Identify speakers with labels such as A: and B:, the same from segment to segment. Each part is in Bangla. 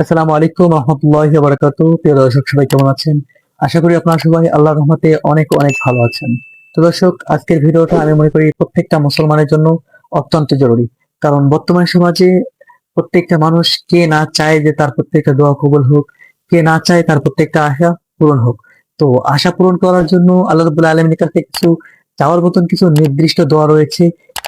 A: আসসালামু আলাইকুম রহমতুল্লাহি বারাকাত। প্রিয় দর্শক, সবাই কেমন আছেন? আশা করি আপনারা সবাই আল্লাহ রহমতে অনেক অনেক ভালো আছেন। তো দর্শক, আজকের ভিডিওটা আমি মনে করি প্রত্যেকটা মুসলমানের জন্য অত্যন্ত জরুরি। কারণ বর্তমান সমাজে প্রত্যেকটা মানুষ কে না চায় যে তার প্রত্যেকটা দোয়া কবুল হোক, কে না চায় তার প্রত্যেকটা আশা পূরণ হোক। তো আশা পূরণ করার জন্য আল্লাহ রবুল্লাহ আলমীর কাছে কিছু চাওয়ার মতন কিছু নির্দিষ্ট দোয়া রয়েছে।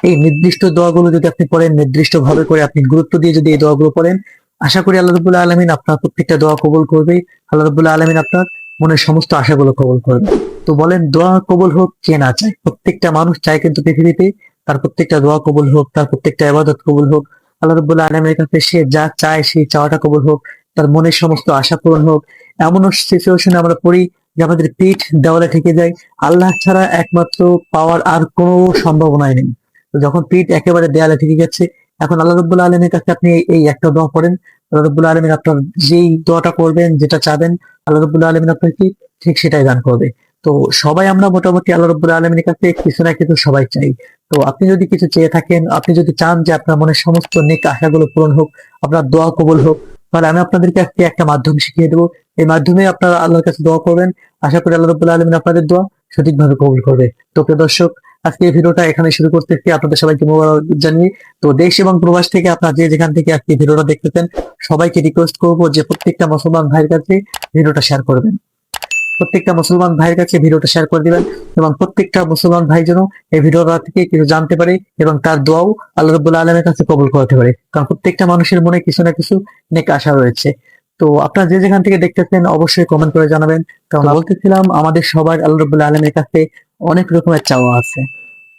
A: এই নির্দিষ্ট দোয়াগুলো যদি আপনি পড়েন নির্দিষ্ট ভাবে করে আপনি গুরুত্ব দিয়ে যদি এই দোয়াগুলো পড়েন আশা করি আল্লাহ রবুল্লাহ আলমিন আপনার প্রত্যেকটা দোয়া কবুল করবে। আল্লাহ রবুল্লাহ আলমিন আপনার মনের সমস্ত আশাগুলো কবল করবে। তো বলেন, দোয়া কবল হোক কে না চায়? প্রত্যেকটা মানুষ চায় কিন্তু পৃথিবীতে তার প্রত্যেকটা দোয়া কবুল হোক, তার প্রত্যেকটা আবাদত কবুল হোক। আল্লাহ রবুল্লাহ আলমের কাছে সে যা চায় সেই চাওয়াটা কবুল হোক, তার মনের সমস্ত আশা পূরণ হোক। এমন সিচুয়েশনে আমরা পড়ি যে আমাদের পিঠ দেওয়ালে ঠেকে যায়। আল্লাহ ছাড়া একমাত্র পাওয়ার আর কোনো সম্ভাবনাই নেই। যখন পিঠ একেবারে দেয়ালে ঠেকে গেছে, এখন আল্লাহ রব্বুল্লাহ আলমের কাছে আপনি এই- একটা দোয়া করেন আল্লাহ আলমিন আপনার যেই দোয়াটা করবেন, যেটা চাবেন, আল্লাহ রব্বুল্লাহ আলমিন আপনাকে ঠিক সেটাই দান করবে। তো সবাই আমরা মোটামুটি আল্লাহ রব্বুল্লাহ আলমিনের কাছে কিছু না কিছু সবাই চাই। তো আপনি যদি কিছু চেয়ে থাকেন, আপনি যদি চান যে আপনার মনের সমস্ত নেক আশাগুলো পূরণ হোক, আপনার দোয়া কবল হোক, তাহলে আমি আপনাদেরকে আজকে একটা মাধ্যম শিখিয়ে দেবো। এই মাধ্যমে আপনারা আল্লাহর কাছে দোয়া করবেন। আশা করি আল্লাহ রব্বুল্লাহ আলমিন আপনাদের দোয়া সঠিকভাবে কবুল করবে। তো প্রিয় দর্শক আজকে ভিডিওটা এখানে শুরু করতেছি আপনাদের সবাইকে মোবারক জানিয়ে। তো দেশ এবং প্রবাস থেকে আপনারা যে যেখান থেকে আজকে ভিডিওটা দেখতেছেন, সবাইকে রিকোয়েস্ট করব যে প্রত্যেকটা মুসলমান ভাইয়ের কাছে ভিডিওটা শেয়ার করবেন। প্রত্যেকটা মুসলমান ভাইয়ের কাছে ভিডিওটা শেয়ার করে দিবেন এবং প্রত্যেকটা মুসলমান ভাই যেন এই ভিডিওটা থেকে কিছু জানতে পারে এবং তার দোয়াও আল্লাহ রব্বুল্লাহ আলমের কাছে কবুল করতে পারে। কারণ প্রত্যেকটা মানুষের মনে কিছু না কিছু নেক আশা রয়েছে। তো আপনারা যে যেখান থেকে দেখতেছেন, অবশ্যই কমেন্ট করে জানাবেন। কারণ বলতেছিলাম, আমাদের সবার আল্লাহ রব্বুল্লাহ আলমের কাছে অনেক রকমের চাওয়া আছে।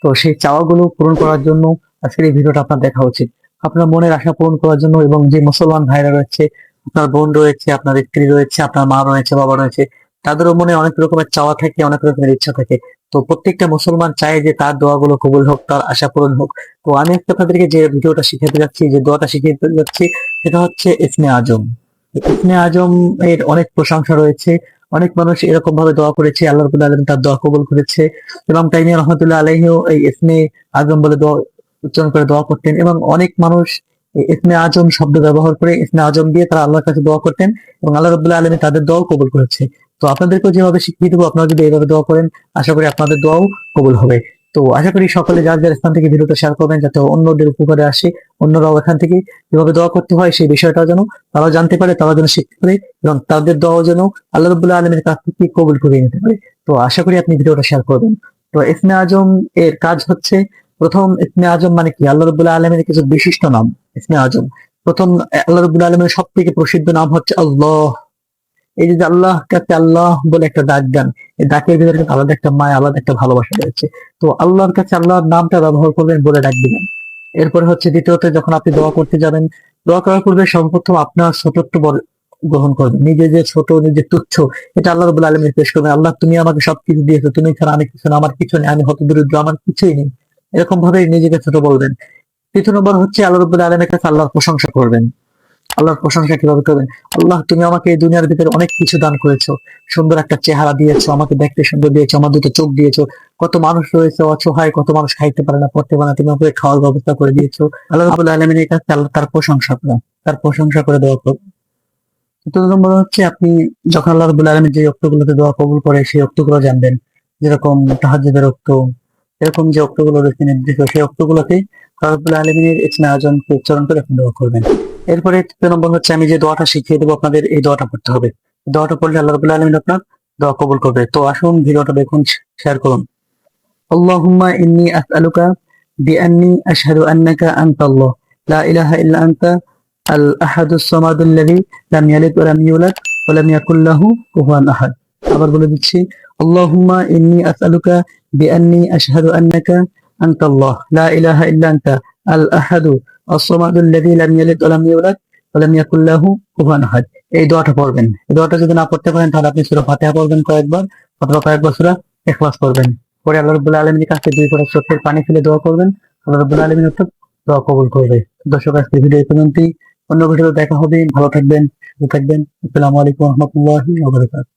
A: তো সেই চাওয়াগুলো পূরণ করার জন্য আজকের এই ভিডিওটা আপনার দেখা উচিত। আপনার মনের আশা পূরণ করার জন্য এবং যে মুসলমান ভাইরা রয়েছে, আপনার বোন রয়েছে, আপনার স্ত্রী রয়েছে, আপনার মা রয়েছে, বাবা রয়েছে, তাদেরও মনে অনেক রকমের চাওয়া থাকে, অনেক রকমের ইচ্ছা থাকে। তো প্রত্যেকটা মুসলমান চায় যে তার দোয়াগুলো কবুল হোক, তার আশা পূরণ হোক। তো আমি আজকে আপনাদেরকে যে ভিডিওটা শিখাতে যাচ্ছি, যে দোয়াটা শিখিয়ে যাচ্ছি, সেটা হচ্ছে ইসমে আজম। ইসমে আজম এর অনেক প্রশংসা রয়েছে। অনেক মানুষ এরকম ভাবে দোয়া করেছে আল্লাহ রবুল্লা আলম তার দোয়া কবুল করেছে। এবং তাইমি রহমতুল্লাহ আলহিও এই ইসমে আজম বলে দোয়া, উচ্চারণ করে দোয়া করতেন এবং অনেক মানুষ ইসমে আজম শব্দ ব্যবহার করে ইসমে আজম দিয়ে তারা আল্লাহর কাছে দোয়া করতেন এবং আল্লাহ রবুল্লাহ আলমী তাদের দোয়াও কবুল করেছে। তো আপনাদেরকেও যেভাবে শিখিয়ে দেবো আপনারা যদি এইভাবে দোয়া করেন, আশা করি আপনাদের দোয়াও কবুল হবে। তো আশা করি সকলে যার যার স্থান থেকে ভিডিওটা শেয়ার করবেন, যাতে অন্যদের উপকারে আসে, অন্যরাও এখান থেকে কীভাবে দোয়া করতে হয় সেই বিষয়টা যেন তারা জানতে পারে তারা যেন শিখতে পারে এবং তাদের দোয়াও যেন আল্লাহ রবুল্লাহ আলমের কাছ থেকে কবুল করে নিতে পারে। তো আশা করি আপনি ভিডিওটা শেয়ার করবেন। তো ইসমে আজম এর কাজ হচ্ছে প্রথম ইসমে আজম মানে কি? আল্লাহ রবুল্লাহ আলমের কিছু বিশিষ্ট নাম ইসমে আজম। প্রথম, আল্লাহ রবুল্লাহ আলমের সব থেকে প্রসিদ্ধ নাম হচ্ছে আল্লাহ। এই যে আল্লাহ কাছে আল্লাহ বলে একটা ডাক গান, এই ডাকের ভিতরে কিন্তু আলাদা একটা মায়, আলাদা একটা ভালোবাসা রয়েছে। তো আল্লাহর কাছে আল্লাহর নামটা ব্যবহার করবেন বলে ডাক দিবেন। এরপরে হচ্ছে দ্বিতীয়ত যখন আপনি দোয়া করতে যাবেন, দোয়া করার পূর্বে সর্বপ্রথম আপনার ছোটত্ব গ্রহণ করবেন। নিজে যে ছোট নিজে তুচ্ছ, এটা আল্লাহ রবুল্লাহ আলমী পেশ করবেন। আল্লাহ, তুমি আমাকে সবকিছু দিয়েছ, তুমি ছাড়া আমি কিছু না, আমার কিছু নেই, আমি হত দরিদ্র আমার কিছুই নেই। এরকম ভাবে নিজেকে ছোট বলবেন। তৃতীয় নম্বর হচ্ছে আল্লাহ রবুল্লাহ আলমের কাছে আল্লাহর প্রশংসা করবেন। আল্লাহর প্রশংসা কীভাবে করবেন? আল্লাহ, তুমি আমাকে এই দুনিয়ার ভিতরে অনেক কিছু দান করেছ। সুন্দর একটা চেহারা দিয়েছ, আমাকে দেখতে সুন্দর দিয়েছ, আমার দুটো চোখ দিয়েছ। কত মানুষ রয়েছে অসহায়, কত মানুষ খাইতে পারে না, পড়তে পারে না, তুমি আমাকে খাওয়ার ব্যবস্থা করে দিয়েছ। আল্লাহ রাবুল আলমিনের কাছে আল্লাহ তার প্রশংসা করো তার প্রশংসা করে দেওয়া করো চতুর্থ নম্বর হচ্ছে, আপনি যখন আল্লাহ রবুল আলমী যে অক্তগুলোতে দোয়া কবুল করে, সেই অক্তগুলো জানবেন। যেরকম তাহাজুদের অক্ত এরকম যে অক্তগুলো রয়েছে নির্দিষ্ট সেই অক্তগুলোতে রবুল আলমিনের ইসমে আজমকে উচ্চারণ করে আপনি দোয়া করবেন। এরপরে তৃতীয় নম্বর হচ্ছে আমি যে দোয়াটা শিখিয়ে দেবো আপনাদের, এই দোয়াটা পড়তে হবে। দোয়াটা পড়লে আল্লাহ রবুল আলমিন আপনার দোয়া কবুল করবে। তো আসুন ভিডিওটা দেখুন, শেয়ার করুন। আল্লাহুম্মা ইন্নি আসআলুকা বলে দিচ্ছি আল্লাহুম্মা ইন্নি আসআলুকা বিআন্নি আশহাদু আন্নাকা আনতাল্লাহ লা ইলাহা ইল্লা আনতা আল আহাদু আস-সামাদু আল্লাযী লাম ইয়ালিদ ওয়া লাম ইউলাদ ওয়া লাম ইয়াকুল এই দোয়াটা পড়বেন। এই দোয়াটা যদি না পড়তে পারেন, তাহলে আপনি সূরা ফাতিহা পড়বেন কয়েকবার, অথবা কয়েকবার সূরা ইখলাস পড়বেন। পরে আল্লাহ রাব্বুল আলামিনের কাছে দুই ফোঁটা চোখের পানি ফেলে দোয়া করবেন। আল্লাহ রাব্বুল আলামিন অর্থাৎ দোয়া কবুল করবে। দর্শক আজকে ভিডিও এই পর্যন্তই। অন্য ভিডিওতে দেখা হবে। ভালো থাকবেন, সুস্থ থাকবেন। আসসালামু আলাইকুম ওয়া ওয়া বারাকাতুহু।